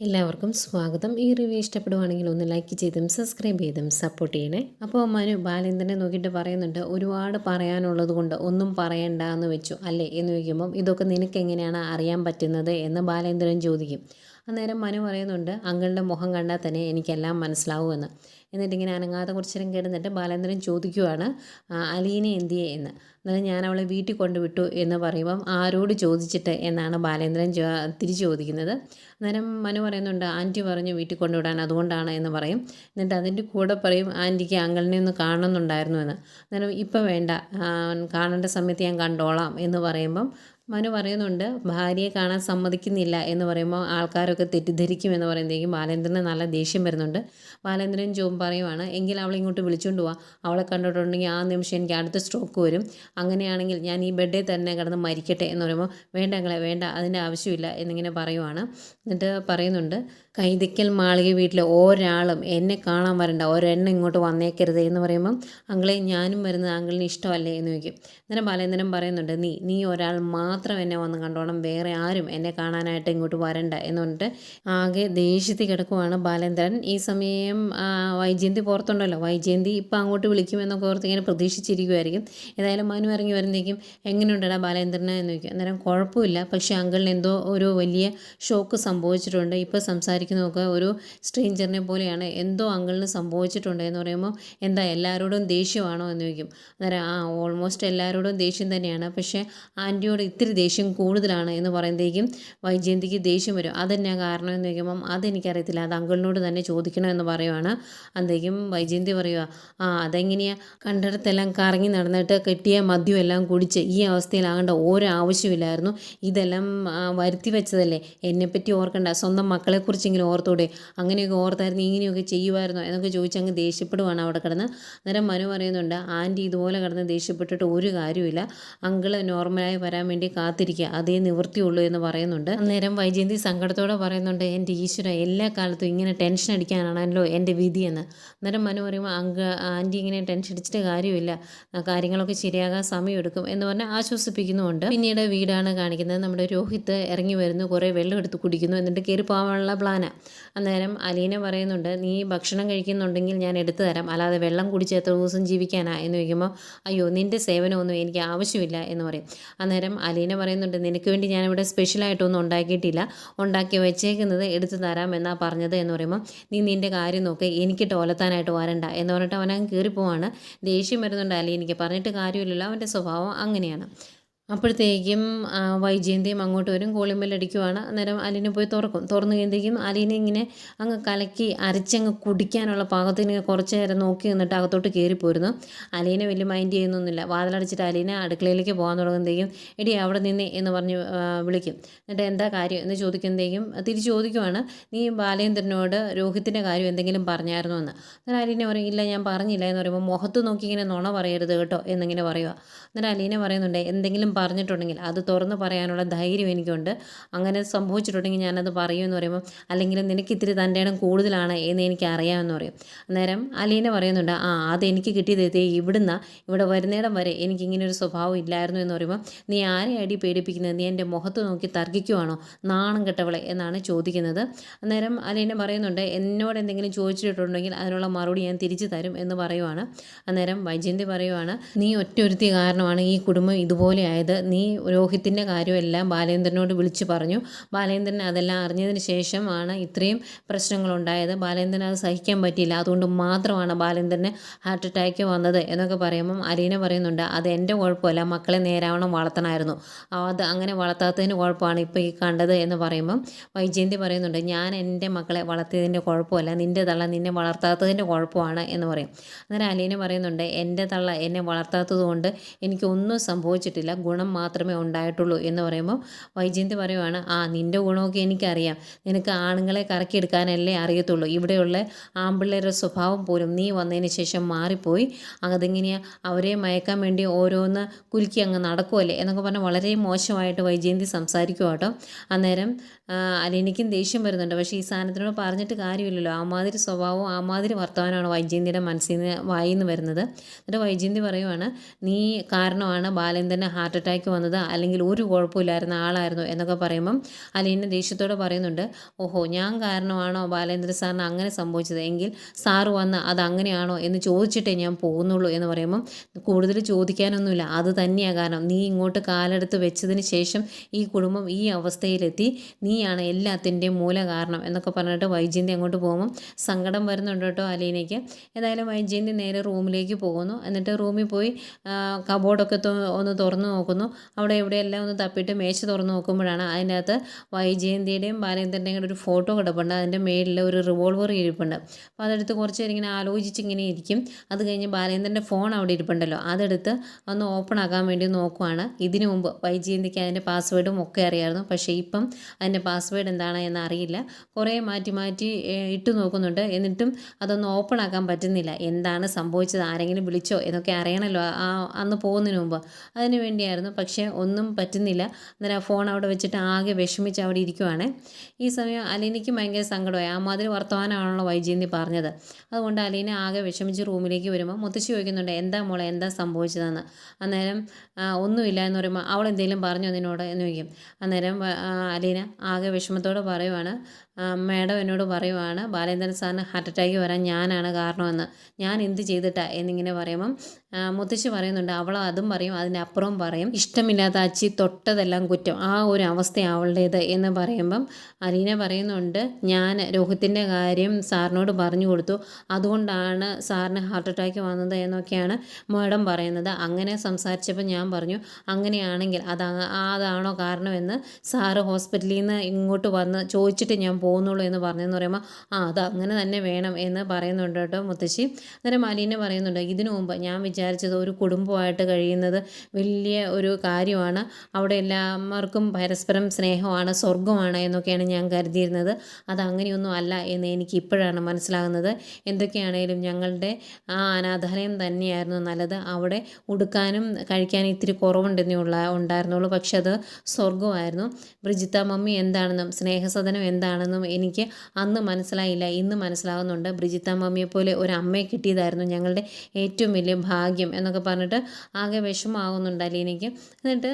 എല്ലാവർക്കും സ്വാഗതം. ഈ റിവ്യൂ ഇഷ്ടപ്പെടുവാണെങ്കിൽ ഒന്ന് ലൈക്ക് ചെയ്തും സബ്സ്ക്രൈബ് ചെയ്തും സപ്പോർട്ട് ചെയ്യണേ. അപ്പോൾ മനു ബാലേന്ദ്രനെ നോക്കിയിട്ട് പറയുന്നുണ്ട് ഒരുപാട് പറയാനുള്ളത് കൊണ്ട് ഒന്നും പറയണ്ട എന്ന് വെച്ചു. അല്ലേ? എന്ന് ചോദിക്കുമ്പം ഇതൊക്കെ നിനക്ക് എങ്ങനെയാണ് അറിയാൻ പറ്റുന്നത്? എന്ന് ബാലേന്ദ്രൻ ചോദിക്കും. അന്നേരം മനു പറയുന്നുണ്ട് അങ്കിളുടെ മുഖം കണ്ടാൽ തന്നെ എനിക്കെല്ലാം മനസ്സിലാവുമെന്ന്. എന്നിട്ട് ഇങ്ങനെ അനങ്ങാതെ കുറച്ച് നേരം കിടന്നിട്ട് ബാലേന്ദ്രൻ ചോദിക്കുവാണ് "ആ, അലീനെ എന്തിയെ എന്ന്? എന്നാലും ഞാൻ അവളെ വീട്ടിൽ കൊണ്ടുവിട്ടു എന്ന് പറയുമ്പം ആരോട് ചോദിച്ചിട്ട് എന്നാണ് ബാലേന്ദ്രൻ തിരിച്ചു ചോദിക്കുന്നത്. അന്നേരം മനു പറയുന്നുണ്ട് ആന്റി പറഞ്ഞു വീട്ടിൽ കൊണ്ടുവിടാൻ അതുകൊണ്ടാണ് എന്ന് പറയും. എന്നിട്ട് അതിന്റെ കൂടെ പറയും ആന്റിക്ക് അങ്കിളിനെ ഒന്ന് കാണുന്നുണ്ടായിരുന്നു എന്ന്. അന്നേരം ഇപ്പം വേണ്ട കാണേണ്ട സമയത്ത് ഞാൻ കണ്ടോളാം എന്ന് പറയുമ്പം മനു പറയുന്നുണ്ട് ഭാര്യയെ കാണാൻ സമ്മതിക്കുന്നില്ല എന്ന് പറയുമ്പോൾ ആൾക്കാരൊക്കെ തെറ്റിദ്ധരിക്കും എന്ന് പറയുമ്പോഴേക്കും ബാലേന്ദ്രന് നല്ല ദേഷ്യം വരുന്നുണ്ട്. ബാലേന്ദ്രൻ ജോം പറയുവാണ് എങ്കിൽ അവളെ ഇങ്ങോട്ട് വിളിച്ചുകൊണ്ട് പോവാം അവളെ കണ്ടിട്ടുണ്ടെങ്കിൽ ആ നിമിഷം എനിക്ക് അടുത്ത സ്ട്രോക്ക് വരും. അങ്ങനെയാണെങ്കിൽ ഞാൻ ഈ ബെഡിൽ തന്നെ കിടന്ന് മരിക്കട്ടെ എന്ന് പറയുമ്പോൾ വേണ്ട ഞങ്ങളെ വേണ്ട അതിന്റെ ആവശ്യമില്ല എന്നിങ്ങനെ പറയുവാണ്. എന്നിട്ട് പറയുന്നുണ്ട് കൈതയ്ക്കൽ മാളിക വീട്ടിലെ ഒരാളും എന്നെ കാണാൻ വരണ്ട. ഒരെണ്ണം ഇങ്ങോട്ട് വന്നേക്കരുത് എന്ന് പറയുമ്പം അങ്ങളെ ഞാനും വരുന്നത് അങ്കിളിന് ഇഷ്ടമല്ലേ എന്ന് ചോദിക്കും. അന്നേരം ബാലേന്ദ്രൻ പറയുന്നുണ്ട് നീ നീ ഒരാൾ മാത്രം എന്നെ വന്ന് കണ്ടോണം. വേറെ ആരും എന്നെ കാണാനായിട്ട് ഇങ്ങോട്ട് വരണ്ട എന്ന് പറഞ്ഞിട്ട് ആകെ ദേഷ്യത്തിൽ കിടക്കുവാണ് ബാലേന്ദ്രൻ. ഈ സമയം വൈജയന്തി പുറത്തുണ്ടല്ലോ. വൈജയന്തി ഇപ്പം അങ്ങോട്ട് വിളിക്കുമെന്നൊക്കെ ഓർത്ത് ഇങ്ങനെ പ്രതീക്ഷിച്ചിരിക്കുമായിരിക്കും ഏതായാലും മനു ഇറങ്ങി വരുന്നേക്കും. എങ്ങനെയുണ്ടടാ ബാലേന്ദ്രനെ എന്ന് ചോദിക്കും. അന്നേരം കുഴപ്പമില്ല. പക്ഷേ അങ്കിളിന് എന്തോ ഒരു വലിയ ഷോക്ക് സംഭവിച്ചിട്ടുണ്ട്. ഇപ്പോൾ സംസാരിക്കുന്നതൊക്കെ ഒരു സ്ട്രേഞ്ചറിനെ പോലെയാണ്. എന്തോ അങ്കിളിന് സംഭവിച്ചിട്ടുണ്ട് എന്ന് പറയുമ്പോൾ എന്താ എല്ലാവരോടും ദേഷ്യമാണോ എന്ന് ചോദിക്കും. അന്നേരം ആ ഓൾമോസ്റ്റ് എല്ലാവരോടും ദേഷ്യം തന്നെയാണ്. പക്ഷേ ആന്റിയോട് ഇത്തിരി ദേഷ്യം കൂടുതലാണ് എന്ന് പറയുമ്പോഴേക്കും വൈജയന്തിക്ക് ദേഷ്യം വരും. അതെന്നാ കാരണം എന്ന് ചോദിക്കുമ്പം അതെനിക്കറിയത്തില്ല. അത് അങ്കിളിനോട് തന്നെ ചോദിക്കണം എന്ന് പറയുവാണ്. അന്തേക്കും വൈജയന്തി പറയുക ആ അതെങ്ങനെയാണ് കണ്ടിടത്തെല്ലാം കറങ്ങി നടന്നിട്ട് കെട്ടിയ മദ്യം എല്ലാം കുടിച്ച് ഈ അവസ്ഥയിലാകേണ്ട ഓരോ ആവശ്യമില്ലായിരുന്നു ഇതെല്ലാം വരുത്തി വെച്ചതല്ലേ? എന്നെപ്പറ്റി ഓർക്കണ്ട. സ്വന്തം മക്കളെക്കുറിച്ചെങ്കിലും ഓർത്തൂടെ. അങ്ങനെയൊക്കെ ഓർത്തായിരുന്നു ഇങ്ങനെയൊക്കെ ചെയ്യുമായിരുന്നോ എന്നൊക്കെ ചോദിച്ച് അങ്ങ് ദേഷ്യപ്പെടുവാണ് അവിടെ കിടന്ന്. അന്നേരം മനു പറയുന്നുണ്ട് ആന്റി ഇതുപോലെ കിടന്ന് ദേഷ്യപ്പെട്ടിട്ട് ഒരു കാര്യമില്ല അങ്കിൾ നോർമലായി വരാൻ വേണ്ടി കാത്തിരിക്കുക. അതേ നിവൃത്തിയുള്ളൂ എന്ന് പറയുന്നുണ്ട്. അന്നേരം വൈജയന്തി സങ്കടത്തോടെ പറയുന്നുണ്ട് എന്റെ ഈശ്വര എല്ലാ കാലത്തും ഇങ്ങനെ ടെൻഷൻ അടിക്കാനാണല്ലോ എന്റെ വിധിയെന്ന് അന്നേരം മനു പറയുമ്പോൾ അങ്ക ആന്റി ഇങ്ങനെ ടെൻഷൻ അടിച്ചിട്ട് കാര്യമില്ല. കാര്യങ്ങളൊക്കെ ശരിയാകാൻ സമയമെടുക്കും. എന്ന് പറഞ്ഞ് ആശ്വസിപ്പിക്കുന്നുമുണ്ട്. പിന്നീട് വീടാണ് കാണിക്കുന്നത്. നമ്മുടെ രോഹിത്ത് ഇറങ്ങി വരുന്നു. കുറേ വെള്ളം എടുത്ത് കുടിക്കുന്നു എന്നിട്ട് കയറി പോകാനുള്ള പ്ലാനാണ് അന്നേരം അലീന പറയുന്നുണ്ട് നീ ഭക്ഷണം കഴിക്കുന്നുണ്ടെങ്കിൽ ഞാൻ എടുത്തു തരാം. അല്ലാതെ വെള്ളം കുടിച്ച് എത്ര ദിവസം ജീവിക്കാനാ? എന്ന് ചോദിക്കുമ്പോൾ അയ്യോ നിന്റെ സേവനമൊന്നും എനിക്ക് ആവശ്യമില്ല എന്ന് പറയും. അന്നേരം അലീന പറയുന്നുണ്ട് നിനക്ക് വേണ്ടി ഞാനിവിടെ സ്പെഷ്യലായിട്ടൊന്നും ഉണ്ടാക്കിയിട്ടില്ല. ഉണ്ടാക്കി വെച്ചേക്കുന്നത് എടുത്തു തരാം എന്നാ പറഞ്ഞത് എന്ന് പറയുമ്പോൾ നീ നിന്റെ കാര്യം നോക്ക് എനിക്ക് ടോലത്താനായിട്ട് വരണ്ട. എന്ന് പറഞ്ഞിട്ട് അവനങ്ങ് കയറിപ്പോവാണ് ദേഷ്യം വരുന്നുണ്ട് എനിക്ക് പറഞ്ഞിട്ട് കാര്യമില്ലല്ലോ അവന്റെ സ്വഭാവം അങ്ങനെയാണ്. അപ്പോഴത്തേക്കും വൈജയന്തിയും അങ്ങോട്ട് വരും കോളിമ്പൽ അടിക്കുവാണ് അന്നേരം അലീനെ പോയി തുറക്കും. തുറന്നു കഴിയുമ്പോഴത്തേക്കും അലീനെ ഇങ്ങനെ അങ്ങ് കലക്കി അരച്ചങ്ങ് കുടിക്കാനുള്ള പാകത്തിന് കുറച്ച് നേരം നോക്കി നിന്നിട്ട് അകത്തോട്ട് കയറിപ്പോയിരുന്നു അലീനെ വലിയ മൈൻഡ് ചെയ്യുന്നൊന്നുമില്ല. വാതിലടച്ചിട്ട് അലീനെ അടുക്കളയിലേക്ക് പോകാൻ തുടങ്ങുമ്പോഴത്തേക്കും എടി അവിടെ നിന്ന് എന്ന് പറഞ്ഞ് വിളിക്കും. എന്നിട്ട് എന്താ കാര്യം? എന്ന് ചോദിക്കുമ്പോഴത്തേക്കും തിരിച്ച് ചോദിക്കുവാണ് നീ ബാലേന്ദ്രനോട് രോഹിത്തിന്റെ കാര്യം എന്തെങ്കിലും പറഞ്ഞായിരുന്നോ? എന്ന്. അന്നേരം അലീനെ പറയും ഇല്ല ഞാൻ പറഞ്ഞില്ല എന്ന് പറയുമ്പോൾ മുഖത്ത് നോക്കി ഇങ്ങനെ നുണ പറയരുത് കേട്ടോ എന്നിങ്ങനെ പറയുക എന്നിട്ട് അലീനെ പറയുന്നുണ്ട് എന്തെങ്കിലും പറഞ്ഞിട്ടുണ്ടെങ്കിൽ അത് തുറന്ന് പറയാനുള്ള ധൈര്യം എനിക്കുണ്ട്. അങ്ങനെ സംഭവിച്ചിട്ടുണ്ടെങ്കിൽ ഞാനത് പറയുമെന്ന് പറയുമ്പോൾ അല്ലെങ്കിൽ നിനക്ക് ഇത്തിരി തന്റെ ഇടം കൂടുതലാണ് എന്ന് എനിക്ക് അറിയാമെന്ന് പറയും. അന്നേരം അലീന പറയുന്നുണ്ട് ആ അത് എനിക്ക് കിട്ടിയത് ഇവിടുന്ന. ഇവിടെ വരുന്നിടം വരെ എനിക്കിങ്ങനെ ഒരു സ്വഭാവം ഇല്ലായിരുന്നു എന്ന് പറയുമ്പോൾ നീ ആരെ അടി പേടിപ്പിക്കുന്നത്? നീ എന്റെ മുഖത്ത് നോക്കി തർക്കിക്കുവാണോ? നാണം കെട്ടവളെ എന്നാണ് ചോദിക്കുന്നത്. അന്നേരം അലീന പറയുന്നുണ്ട് എന്നോട് എന്തെങ്കിലും ചോദിച്ചിട്ടുണ്ടെങ്കിൽ അതിനുള്ള മറുപടി ഞാൻ തിരിച്ചു തരും എന്ന് പറയുവാണ്. അന്നേരം വൈജയന്തി പറയുവാണ് നീ ഒറ്റ കാരണമാണ് ഈ കുടുംബം ഇതുപോലെ ആയത്. നീ രോഹിത്തിന്റെ കാര്യമെല്ലാം ബാലേന്ദ്രനോട് വിളിച്ചു പറഞ്ഞു. ബാലേന്ദ്രൻ അതെല്ലാം അറിഞ്ഞതിന് ശേഷമാണ് ഇത്രയും പ്രശ്നങ്ങളുണ്ടായത്. ബാലേന്ദ്രൻ അത് സഹിക്കാൻ പറ്റിയില്ല. അതുകൊണ്ട് മാത്രമാണ് ബാലേന്ദ്രന് ഹാർട്ട് അറ്റാക്ക് വന്നത് എന്നൊക്കെ പറയുമ്പം അലീന പറയുന്നുണ്ട്. അത് എന്റെ കുഴപ്പമല്ല. മക്കളെ നേരാവണം വളർത്തണമായിരുന്നു. അത് അങ്ങനെ വളർത്താത്തതിന് കുഴപ്പമാണ് ഇപ്പോൾ ഈ കണ്ടത് എന്ന് പറയുമ്പം വൈജയന്തി പറയുന്നുണ്ട്. ഞാൻ എന്റെ മക്കളെ വളർത്തിയതിന്റെ കുഴപ്പമല്ല. നിന്റെ തള്ള നിന്നെ വളർത്താത്തതിന്റെ കുഴപ്പമാണ് എന്ന് പറയും. അന്നേരം അലീന പറയുന്നുണ്ട്. എന്റെ തള്ള എന്നെ വളർത്താത്തത് കൊണ്ട് എനിക്കൊന്നും സംഭവിച്ചിട്ടില്ല. ഗുണം മാത്രമേ ഉണ്ടായിട്ടുള്ളൂ എന്ന് പറയുമ്പോൾ വൈജയന്തി പറയുവാണ് ആ നിന്റെ ഗുണമൊക്കെ എനിക്കറിയാം. നിനക്ക് ആണുങ്ങളെ കറക്കിയെടുക്കാനല്ലേ അറിയത്തുള്ളൂ. ഇവിടെയുള്ള ആമ്പിള്ളേരുടെ സ്വഭാവം പോലും നീ വന്നതിന് ശേഷം മാറിപ്പോയി. അതെങ്ങനെയാണ് അവരെ മയക്കാൻ വേണ്ടി ഓരോന്ന് കുലുക്കി അങ്ങ് നടക്കുമല്ലേ എന്നൊക്കെ പറഞ്ഞാൽ വളരെ മോശമായിട്ട് വൈജയന്തി സംസാരിക്കും കേട്ടോ അന്നേരം അലിനിക്കും ദേഷ്യം വരുന്നുണ്ട്. പക്ഷേ ഈ സാധനത്തിനോട് പറഞ്ഞിട്ട് കാര്യമില്ലല്ലോ. ആമാതിരി സ്വഭാവവും ആമാതിരി വർത്തമാനമാണ് വൈജയന്തിയുടെ മനസ്സിൽ നിന്ന് വായിന്ന് വരുന്നത്. എന്നിട്ട് വൈജയന്തി പറയുവാണ് നീ കാരണമാണ് ബാലേന്ദ്രന് ഹാർട്ട് അറ്റാക്ക് വന്നത് അല്ലെങ്കിൽ ഒരു കുഴപ്പമില്ലായിരുന്ന ആളായിരുന്നു എന്നൊക്കെ പറയുമ്പം അലീന ദേഷ്യത്തോടെ പറയുന്നുണ്ട് ഓഹോ ഞാൻ കാരണമാണോ ബാലേന്ദ്ര സാറിന് അങ്ങനെ സംഭവിച്ചത്? എങ്കിൽ സാറ് വന്ന് അത് അങ്ങനെയാണോ എന്ന് ചോദിച്ചിട്ടേ ഞാൻ പോകുന്നുള്ളൂ എന്ന് പറയുമ്പം കൂടുതൽ ചോദിക്കാനൊന്നുമില്ല. അത് തന്നെയാണ് കാരണം നീ ഇങ്ങോട്ട് കാലെടുത്ത് വെച്ചതിന് ശേഷം ഈ കുടുംബം ഈ അവസ്ഥയിലെത്തി. നീയാണ് എല്ലാത്തിന്റെയും മൂല കാരണം എന്നൊക്കെ പറഞ്ഞിട്ട് വൈജയന്തി അങ്ങോട്ട് പോകുമ്പം സങ്കടം വരുന്നുണ്ട് കേട്ടോ അലീനയ്ക്ക്. ഏതായാലും വൈജയന്തി നേരെ റൂമിലേക്ക് പോകുന്നു. എന്നിട്ട് റൂമിൽ പോയി കബോർഡൊക്കെ ഒന്ന് തുറന്ന് നോക്കുന്നു. അവിടെ എവിടെയെല്ലാം ഒന്ന് തപ്പിയിട്ട് മേശ തുറന്ന് നോക്കുമ്പോഴാണ് അതിന്റെ അകത്ത് വൈജയന്തിയുടെയും ബാലേന്ദ്രന്റെയും കൂടെ ഒരു ഫോട്ടോ കിടപ്പുണ്ട്. അതിന്റെ മേളിൽ ഒരു റിവോൾവർ ഇരിപ്പുണ്ട്. അപ്പോൾ അതെടുത്ത് കുറച്ച് നേരം ഇങ്ങനെ ആലോചിച്ച് ഇങ്ങനെ ഇരിക്കും. അത് കഴിഞ്ഞ് ബാലേന്ദ്രന്റെ ഫോൺ അവിടെ ഇരിപ്പുണ്ടല്ലോ. അതെടുത്ത് ഒന്ന് ഓപ്പൺ ആക്കാൻ വേണ്ടി നോക്കുവാണ്. ഇതിനു മുമ്പ് വൈജയന്തിക്ക് അതിന്റെ പാസ്വേഡും ഒക്കെ അറിയാമായിരുന്നു പക്ഷേ ഇപ്പം അതിന്റെ പാസ്വേഡ് എന്താണ് എന്ന് അറിയില്ല. കുറേ മാറ്റി മാറ്റി ഇട്ട് നോക്കുന്നുണ്ട്. എന്നിട്ടും അതൊന്നും ഓപ്പൺ ആക്കാൻ പറ്റുന്നില്ല. എന്താണ് സംഭവിച്ചത്? ആരെങ്കിലും വിളിച്ചോ? എന്നൊക്കെ അറിയണമല്ലോ ആ അന്ന് പോകുന്നതിന് മുമ്പ്. അതിന് വേണ്ടിയായിരുന്നു പക്ഷേ ഒന്നും പറ്റുന്നില്ല. അന്നേരം ആ ഫോൺ അവിടെ വെച്ചിട്ട് ആകെ വിഷമിച്ച് അവിടെ ഇരിക്കുവാണ്. ഈ സമയം അലീനയ്ക്ക് ഭയങ്കര സങ്കടമായി. ആ മാതിരി വർത്തമാനമാണല്ലോ വൈജയന്തി പറഞ്ഞത്. അതുകൊണ്ട് അലീന ആകെ വിഷമിച്ച് റൂമിലേക്ക് വരുമ്പോൾ മുത്തശ്ശി ചോദിക്കുന്നുണ്ട് എന്താ മോളെ എന്താ സംഭവിച്ചതെന്ന്? അന്നേരം ഒന്നുമില്ല എന്ന് പറയുമ്പോൾ അവൾ എന്തെങ്കിലും പറഞ്ഞു നിന്നോട് എന്ന് ചോദിക്കും. അന്നേരം അലീന ആകെ വിഷമത്തോടെ പറയുവാണ് മാഡം എന്നോട് പറയുവാണ് ബാലേന്ദ്രൻ സാറിന് ഹാർട്ട് അറ്റാക്ക് വരാൻ ഞാനാണ് കാരണമെന്ന്. ഞാൻ എന്ത് ചെയ്തിട്ടാ? എന്നിങ്ങനെ പറയുമ്പം മുത്തശ്ശി പറയുന്നുണ്ട് അവൾ അതും പറയും അതിന്റെ അതിനപ്പുറം പറയും. ഇഷ്ടമില്ലാത്ത അച്ചി തൊട്ടതെല്ലാം കുറ്റം. ആ ഒരു അവസ്ഥ അവളുടേത്. എന്ന് പറയുമ്പം അലീന പറയുന്നുണ്ട് ഞാൻ രോഹിത്തിന്റെ കാര്യം സാറിനോട് പറഞ്ഞു കൊടുത്തു. അതുകൊണ്ടാണ് സാറിന് ഹാർട്ട് അറ്റാക്ക് വന്നത് എന്നൊക്കെയാണ് മാഡം പറയുന്നത്. അങ്ങനെ സംസാരിച്ചപ്പോൾ ഞാൻ പറഞ്ഞു അങ്ങനെയാണെങ്കിൽ അത് അതാണോ കാരണമെന്ന് സാറ് ഹോസ്പിറ്റലിൽ നിന്ന് ഇങ്ങോട്ട് വന്ന് ചോദിച്ചിട്ട് ഞാൻ പോകുന്നുള്ളൂ എന്ന് പറഞ്ഞെന്ന് പറയുമ്പോൾ ആ അത് അങ്ങനെ തന്നെ വേണം എന്ന് പറയുന്നുണ്ട് കേട്ടോ മുത്തശ്ശി. അന്നേരം അലീന പറയുന്നുണ്ട് ഇതിനു മുമ്പ് ഞാൻ വിചാരിച്ചത് ഒരു കുടുംബമായിട്ട് കഴിയുന്നത് വലിയ ഒരു കാര്യമാണ്. അവിടെ എല്ലാവർക്കും പരസ്പരം സ്നേഹമാണ് സ്വർഗമാണ് എന്നൊക്കെയാണ് ഞാൻ കരുതിയിരുന്നത്. അത് അങ്ങനെയൊന്നും അല്ല എന്ന് എനിക്ക് ഇപ്പോഴാണ് മനസ്സിലാകുന്നത്. എന്തൊക്കെയാണേലും ഞങ്ങളുടെ ആ അനാഥാലയം തന്നെയായിരുന്നു നല്ലത്. അവിടെ ഉടുക്കാനും കഴിക്കാനും ഇത്തിരി കുറവുണ്ടെന്നേ ഉള്ള ഉണ്ടായിരുന്നുള്ളൂ. പക്ഷെ അത് സ്വർഗമായിരുന്നു ബ്രിജിത്ത മമ്മി എന്താണെന്നും സ്നേഹസദനം എന്താണെന്നും എനിക്ക് അന്ന് മനസ്സിലായില്ല. ഇന്ന് മനസ്സിലാവുന്നുണ്ട്. ബ്രിജിത്ത മമ്മിയെ പോലെ ഒരു അമ്മയെ കിട്ടിയതായിരുന്നു ഞങ്ങളുടെ ഏറ്റവും വലിയ ഭാഗ്യം എന്നൊക്കെ പറഞ്ഞിട്ട് ആകെ വിഷമമാകുന്നുണ്ട് അലീനയ്ക്ക് എന്നിട്ട്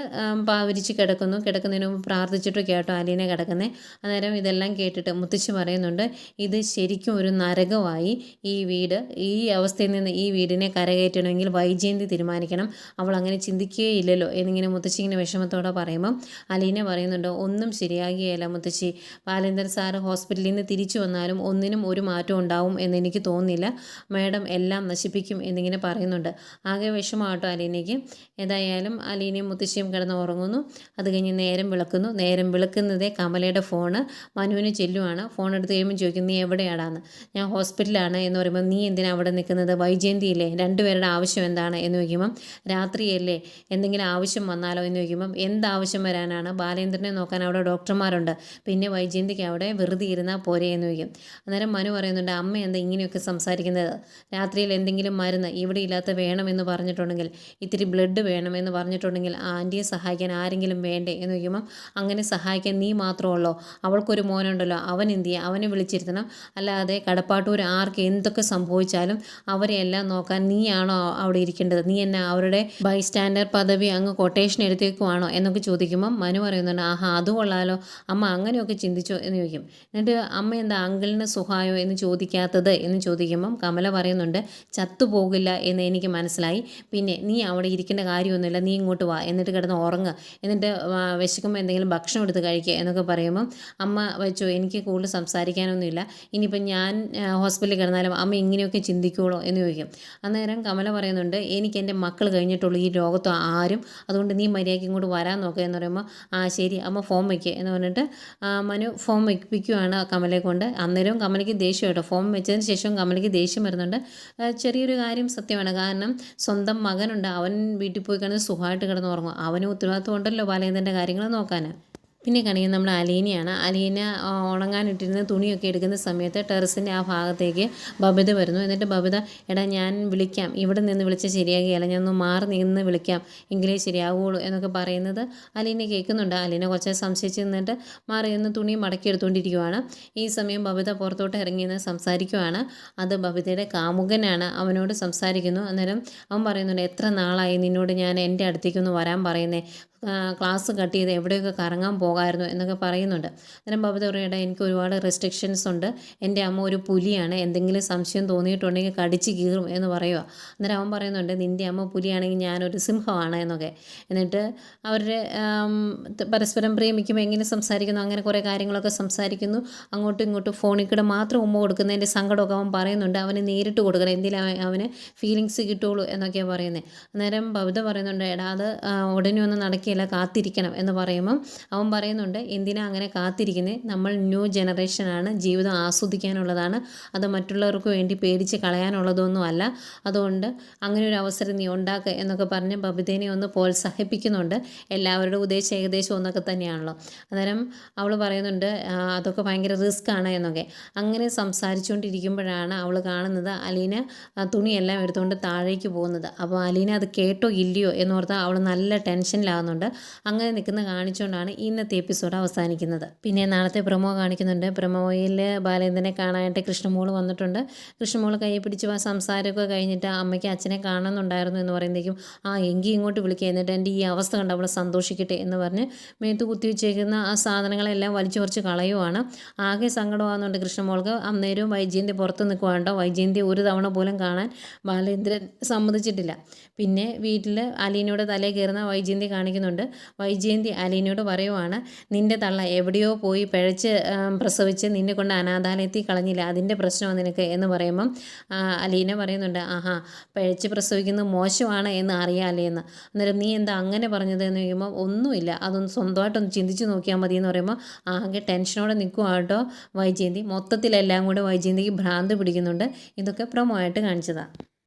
പാവരിച്ച് കിടക്കുന്നു. കിടക്കുന്നതിന് മുമ്പ് പ്രാർത്ഥിച്ചിട്ട് കേട്ടോ അലീന കിടക്കുന്നത് അന്നേരം ഇതെല്ലാം കേട്ടിട്ട് മുത്തശ്ശി പറയുന്നുണ്ട് ഇത് ശരിക്കും ഒരു നരകമായി ഈ വീട്. ഈ അവസ്ഥയിൽ നിന്ന് ഈ വീടിനെ കരകയറ്റണമെങ്കിൽ വൈജയന്തി തീരുമാനിക്കണം. അവൾ അങ്ങനെ ചിന്തിക്കുകയേ ഇല്ലല്ലോ എന്നിങ്ങനെ മുത്തശ്ശി ഇങ്ങനെ വിഷമത്തോടെ പറയുമ്പം അലീന പറയുന്നുണ്ട് ഒന്നും ശരിയാകിയല്ല മുത്തശ്ശി. ബാലേന്ദ്രൻ സാറ് ഹോസ്പിറ്റലിൽ നിന്ന് തിരിച്ചു വന്നാലും ഒന്നിനും ഒരു മാറ്റം ഉണ്ടാവും എന്ന് എനിക്ക് തോന്നുന്നില്ല. മാഡം എല്ലാം നശിപ്പിക്കും എന്നിങ്ങനെ പറയുന്നുണ്ട്. ആകെ വിഷമാട്ടോ അലീനയ്ക്ക്. ഏതായാലും അലീനയും മുത്തശ്ശിയും കിടന്ന് ഉറങ്ങുന്നു. അത് കഴിഞ്ഞ് നേരം വിളക്കുന്നു. നേരം വിളക്കുന്നതേ കമലയുടെ ഫോണ്. മനുവിന് ചെല്ലുവാണ്. ഫോൺ എടുത്ത് കഴിയുമ്പോൾ ചോദിക്കും നീ എവിടെയാടാന്ന്? ഞാൻ ഹോസ്പിറ്റലാണ്. എന്ന് പറയുമ്പോൾ നീ എന്തിനാണ് അവിടെ നിൽക്കുന്നത്? വൈജയന്തിയില്ലേ? രണ്ടുപേരുടെ ആവശ്യം എന്താണ്? എന്ന് ചോദിക്കുമ്പം രാത്രിയല്ലേ? എന്തെങ്കിലും ആവശ്യം വന്നാലോ? എന്ന് ചോദിക്കുമ്പം എന്താവശ്യം വരാനാണ്? ബാലേന്ദ്രനെ നോക്കാൻ അവിടെ ഡോക്ടർമാരുണ്ട്. പിന്നെ വൈജയന്തിക്ക് അവിടെ വെറുതെ ഇരുന്നാൽ പോരെ എന്ന് ചോദിക്കും. അന്നേരം മനു പറയുന്നുണ്ട് അമ്മ എന്താ ഇങ്ങനെയൊക്കെ സംസാരിക്കുന്നത്? രാത്രിയിൽ എന്തെങ്കിലും മരുന്ന് ഇവിടെ ഇല്ലാത്ത വേണമെന്ന് പറഞ്ഞിട്ടുണ്ടെങ്കിൽ ഇത്തിരി ബ്ലഡ് വേണമെന്ന് പറഞ്ഞിട്ടുണ്ടെങ്കിൽ ആ ആന്റിയെ സഹായിക്കാൻ ആരെങ്കിലും വേണ്ടേ? എന്ന് ചോദിക്കുമ്പം അങ്ങനെ സഹായിക്കാൻ നീ മാത്രമുള്ളോ അവൾക്കൊരു മോനുണ്ടല്ലോ അവൻ എന്ത് ചെയ്യുക അവനെ വിളിച്ചിരുത്തണം. അല്ലാതെ കടപ്പാട്ടൂർ ആർക്ക് എന്തൊക്കെ സംഭവിച്ചാലും അവരെ എല്ലാം നോക്കാൻ നീയാണോ അവിടെ ഇരിക്കേണ്ടത്? നീ എന്നെ അവരുടെ ബൈ സ്റ്റാൻഡർ പദവി അങ്ങ് കൊട്ടേഷൻ എടുത്തേക്കുവാണോ? എന്നൊക്കെ ചോദിക്കുമ്പം മനു പറയുന്നുണ്ട് ആഹാ അത് കൊള്ളാലോ. അമ്മ അങ്ങനെയൊക്കെ ചിന്തിച്ചോ? എന്ന് ചോദിക്കും. എന്നിട്ട് അമ്മ എന്താ അങ്കിളിന് സുഖമായോ എന്ന് ചോദിക്കാത്തത് എന്ന് ചോദിക്കുമ്പം കമല പറയുന്നുണ്ട് ചത്തുപോകില്ല എന്ന് എനിക്ക് മനസ്സിലായി. പിന്നെ നീ അവിടെ ഇരിക്കേണ്ട കാര്യമൊന്നുമില്ല നീ ഇങ്ങോട്ട് വാ എന്നിട്ട് കിടന്ന് ഉറങ്ങുക എന്നിട്ട് വിശക്കുമ്പോൾ എന്തെങ്കിലും ഭക്ഷണം എടുത്ത് കഴിക്കുക എന്നൊക്കെ പറയുമ്പം അമ്മ വെച്ചോ എനിക്ക് കൂടുതൽ സംസാരിക്കാനൊന്നുമില്ല. ഇനിയിപ്പം ഞാൻ ഹോസ്പിറ്റലിൽ കിടന്നാലും അമ്മ ഇങ്ങനെയൊക്കെ ചിന്തിക്കുള്ളൂ എന്ന് ചോദിക്കും. അന്നേരം കമല പറയുന്നുണ്ട് എനിക്ക് എന്റെ മക്കൾ കഴിഞ്ഞിട്ടുള്ളൂ ഈ ലോകത്ത് ആരും. അതുകൊണ്ട് നീ മര്യാദയ്ക്ക് ഇങ്ങോട്ട് വരാൻ നോക്കുക എന്ന് പറയുമ്പോൾ ആ ശരി അമ്മ ഫോം വയ്ക്കുക എന്ന് പറഞ്ഞിട്ട് മനു ഫോം വയ്പ്പിക്കുകയാണ് കമലയെ കൊണ്ട്. അന്നേരവും കമലയ്ക്ക് ദേഷ്യം കേട്ടോ. ഫോം വെച്ചതിന് ശേഷം കമലയ്ക്ക് ദേഷ്യം വരുന്നുണ്ട്. ചെറിയൊരു കാര്യം സത്യമാണ്. കാരണം സ്വന്തം മകനുണ്ട്. അവൻ വീട്ടിൽ പോയി കിടന്ന് സുഖമായിട്ട് കിടന്ന് ഉറങ്ങും അവന് ഉത്തരവാദിത്വം ഉണ്ടല്ലോ ബാലേന്ദ്രന്റെ കാര്യങ്ങൾ നോക്കാൻ. പിന്നെ കാണിക്കുന്നത് നമ്മൾ അലീനയാണ്. അലീന ഉണങ്ങാനിട്ടിരുന്ന തുണിയൊക്കെ എടുക്കുന്ന സമയത്ത് ടെറസിന്റെ ആ ഭാഗത്തേക്ക് ബബിത വരുന്നു. എന്നിട്ട് ബബിത എടാ ഞാൻ വിളിക്കാം. ഇവിടെ നിന്ന് വിളിച്ചാൽ ശരിയാകുകയല്ല. ഞാൻ ഒന്ന് മാറി നിന്ന് വിളിക്കാം. എങ്കിലേ ശരിയാവുകയുള്ളൂ എന്നൊക്കെ പറയുന്നത് അലീന കേൾക്കുന്നുണ്ട്. അലീന കുറച്ച് സംശയിച്ച് നിന്നിട്ട് മാറി നിന്ന് തുണി മടക്കിയെടുത്തുകൊണ്ടിരിക്കുവാണ് ഈ സമയം ബബിത പുറത്തോട്ട് ഇറങ്ങി നിന്ന് സംസാരിക്കുവാണ്. അത് ബബിതയുടെ കാമുകനാണ്. അവനോട് സംസാരിക്കുന്നു. അന്നേരം അവൻ പറയുന്നുണ്ട് എത്ര നാളായി നിന്നോട് ഞാൻ എന്റെ അടുത്തേക്കൊന്ന് വരാൻ പറയുന്നേ? ക്ലാസ് കട്ട് ചെയ്ത് എവിടെയൊക്കെ കറങ്ങാൻ പോകാമായിരുന്നു എന്നൊക്കെ പറയുന്നുണ്ട്. അന്നേരം ബബിത പറയട്ടെ എനിക്ക് ഒരുപാട് റെസ്ട്രിക്ഷൻസ് ഉണ്ട്. എന്റെ അമ്മ ഒരു പുലിയാണ്. എന്തെങ്കിലും സംശയം തോന്നിയിട്ടുണ്ടെങ്കിൽ കടിച്ച് കീറും എന്ന് പറയുക അന്നേരം അവൻ പറയുന്നുണ്ട് നിന്റെ അമ്മ പുലിയാണെങ്കിൽ ഞാനൊരു സിംഹമാണ് എന്നൊക്കെ. എന്നിട്ട് അവരുടെ പരസ്പരം പ്രേമിക്കുമ്പോൾ എങ്ങനെ സംസാരിക്കുന്നു അങ്ങനെ കുറേ കാര്യങ്ങളൊക്കെ സംസാരിക്കുന്നു. അങ്ങോട്ടും ഇങ്ങോട്ടും ഫോണിൽ കൂടെ മാത്രം ഉമ്മ കൊടുക്കുന്നതിന്റെ സങ്കടമൊക്കെ അവൻ പറയുന്നുണ്ട്. അവന് നേരിട്ട് കൊടുക്കണം. എന്തെങ്കിലും അവന് ഫീലിങ്സ് കിട്ടുള്ളൂ എന്നൊക്കെയാണ് പറയുന്നത് അന്നേരം ബബിത പറയുന്നുണ്ട് എടാ അത് ഉടനെ ഒന്നും നടക്കില്ല കാത്തിരിക്കണം എന്ന് പറയുമ്പം അവൻ പറയുന്നുണ്ട് എന്തിനാ അങ്ങനെ കാത്തിരിക്കുന്നത് നമ്മൾ ന്യൂ ജനറേഷനാണ് ജീവിതം ആസ്വദിക്കാനുള്ളതാണ്. അത് മറ്റുള്ളവർക്ക് വേണ്ടി പേടിച്ച് കളയാനുള്ളതൊന്നും അല്ല. അതുകൊണ്ട് അങ്ങനെ ഒരു അവസരം നീ ഉണ്ടാക്കുക എന്നൊക്കെ പറഞ്ഞ് ബബിതേനെ ഒന്ന് പ്രോത്സാഹിപ്പിക്കുന്നുണ്ട്. എല്ലാവരുടെ ഉദ്ദേശം ഏകദേശം ഒന്നൊക്കെ തന്നെയാണല്ലോ. അന്നേരം അവൾ പറയുന്നുണ്ട് "ആ, അതൊക്കെ ഭയങ്കര റിസ്ക് ആണ് എന്നൊക്കെ. അങ്ങനെ സംസാരിച്ചുകൊണ്ടിരിക്കുമ്പോഴാണ് അവൾ കാണുന്നത് അലീന തുണിയെല്ലാം എടുത്തുകൊണ്ട് താഴേക്ക് പോകുന്നത്. അപ്പോൾ അലീന അത് കേട്ടോ ഇല്ലയോ എന്നോർത്ത് അവൾ നല്ല ടെൻഷനിലാകുന്നുണ്ട് അങ്ങനെ നിൽക്കുന്ന കാണിച്ചുകൊണ്ടാണ് ഇന്നത്തെ എപ്പിസോഡ് അവസാനിക്കുന്നത്. പിന്നെ നാളത്തെ പ്രൊമോ കാണിക്കുന്നുണ്ട്. പ്രൊമോയിൽ ബാലേന്ദ്രനെ കാണാനായിട്ട് കൃഷ്ണമോൾ വന്നിട്ടുണ്ട്. കൃഷ്ണമോൾ കൈ പിടിച്ച് ആ സംസാരമൊക്കെ കഴിഞ്ഞിട്ട് അമ്മയ്ക്ക് അച്ഛനെ കാണുന്നുണ്ടായിരുന്നു എന്ന് പറയുമ്പോഴേക്കും ആ എങ്കിൽ ഇങ്ങോട്ട് വിളിക്കുക എന്നിട്ട് എന്റെ ഈ അവസ്ഥ കണ്ട് അവളെ സന്തോഷിക്കട്ടെ എന്ന് പറഞ്ഞ് മേത്ത് കുത്തിവെച്ചേക്കുന്ന ആ സാധനങ്ങളെല്ലാം വലിച്ചു കുറച്ച് കളയുവാണ്. ആകെ സങ്കടമാകുന്നുണ്ട് കൃഷ്ണമോൾക്ക്. അന്നേരവും വൈജയന്തി പുറത്ത് നിൽക്കുവാണ്ടോ വൈജയന്തി ഒരു തവണ പോലും കാണാൻ ബാലേന്ദ്രൻ സമ്മതിച്ചിട്ടില്ല. പിന്നെ വീട്ടിൽ അലീനയുടെ തലയിൽ കയറുന്ന വൈജയന്തി കാണിക്കുന്നുണ്ട്. വൈജയന്തി അലീനയോട് പറയുവാണ് നിന്റെ തള്ള എവിടെയോ പോയി പിഴച്ച് പ്രസവിച്ച് നിന്നെ കൊണ്ട് അനാഥാലയത്തിൽ കളഞ്ഞില്ല. അതിന്റെ പ്രശ്നമാണ് നിനക്ക് എന്ന് പറയുമ്പം അലീന പറയുന്നുണ്ട് ആഹാ പിഴച്ച് പ്രസവിക്കുന്നത് മോശമാണ് എന്ന് അറിയാമല്ലേ എന്ന്. അന്നേരം നീ എന്താ അങ്ങനെ പറഞ്ഞത് എന്ന് ചോദിക്കുമ്പോൾ ഒന്നുമില്ല. അതൊന്ന് സ്വന്തമായിട്ടൊന്ന് ചിന്തിച്ച് നോക്കിയാൽ മതി എന്ന് പറയുമ്പോൾ ആകെ ടെൻഷനോടെ നിൽക്കുക വൈജയന്തി. മൊത്തത്തിലെല്ലാം കൂടെ വൈജയന്തിക്ക് ഭ്രാന്ത് പിടിക്കുന്നുണ്ട്. ഇതൊക്കെ പ്രൊമോ ആയിട്ട് കാണിച്ചതാണ്